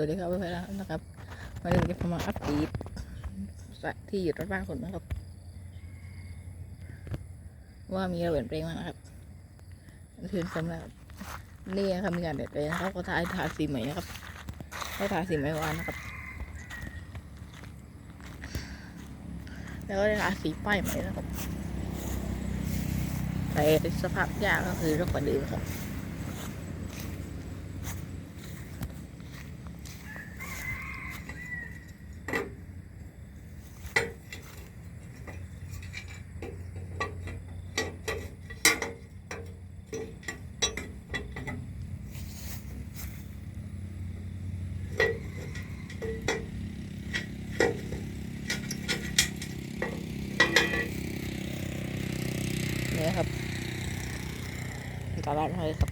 วัสดีครับเพื่อนๆนะครับวันนี้ผมจะมาอัปเดตที่หยุดรถบ้านคนนะครับ ว่ามีอะเปลี่ยนแปลงมานะครับคือสำหรับนี่นะครับมีการเปลี่ยนแปลงนะครับก็ทาทาสีใหม่นะครับก็ทาสีใหม่วานนะครับ แล้วก็ได้ทาสีป้ายใหม่นะครับแต่สภาพยากก็คือรถกว่าเดิมครับ เนี่ยครับตลาดไทยครับ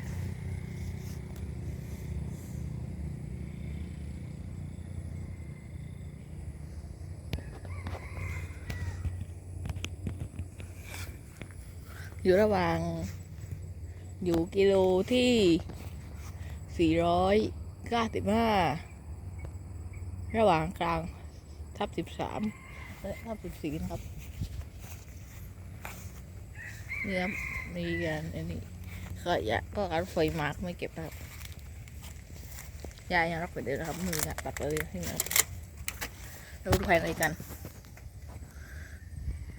อยู่ระหว่าง อยู่กิโลที่ 495 ระหว่างกลางทับ 13 และทับ 14 นะครับ นี่ครับมีการอันนี้ขยะก็การไฟมาร์กไม่เก็บนะครับยายยังรักไปเดินะครับมือเนี่ยตัดไปเลยที่ไหนเราดูภายในกัน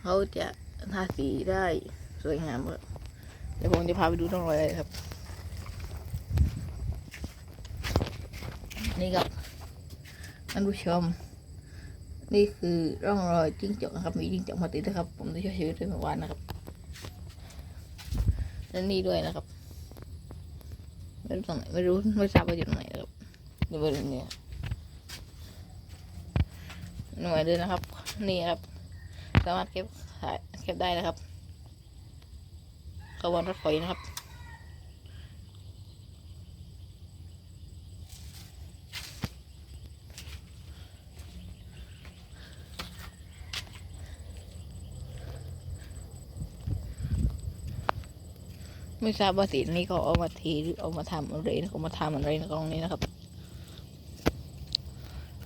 เขาจะทาสีได้สวยงามครับเดี๋ยวผมจะพาไปดูตรงรอยเลยครับ นี่ครับท่านผู้ชม นี่คือร่องรอยจิ้งจกนะครับ มีจิ้งจกมาติดนะครับ ผมได้ช่วยชีวิตด้วยเมื่อวานนะครับ และนี่ด้วยนะครับไม่รู้ตรงไหนไม่รู้ไม่ทราบว่าอยู่ตรงไหนนะครับเดี๋ยวไปดูเนี่ยหน่วยด้วยนะครับ นี่ครับ สามารถเก็บถ่ายเก็บได้นะครับขบวนรถไฟนะครับ ไม่ทราบว่าสีนี้เขาเอามาทีหรือเอามาทำอะไรนะเขามาทำอะไรนกล่องนี้นะครับ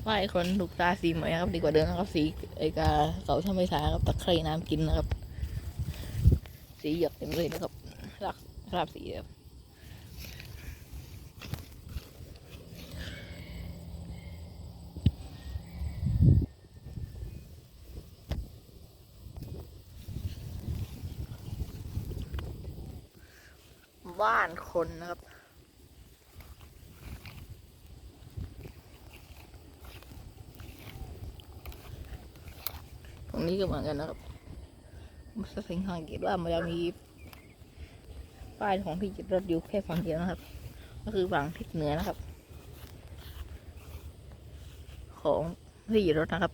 ว่าไอ้คนถูกตาสีเหม่นะครับ ดีกว่าเดิมนะครับ สีไอ้กาเก่าถ้าไม่ทาครับตะไคร่น้ำกินนะครับ สีหยกเต็มเลยนะครับรักราบสีครับ บ้านคนนะครับ ตรงนี้ก็เหมือนกันนะครับมันสังเกตว่ามันจะมีป้ายของที่จอดรถอยู่แค่ฝั่งเดียวนะครับ ก็คือฝั่งทิศเหนือนะครับ ของที่จอดรถนะครับ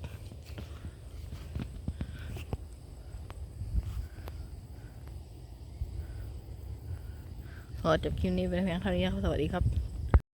ขอจบคลิปนี้เป็นเพียงเท่านี้ครับ สวัสดีครับ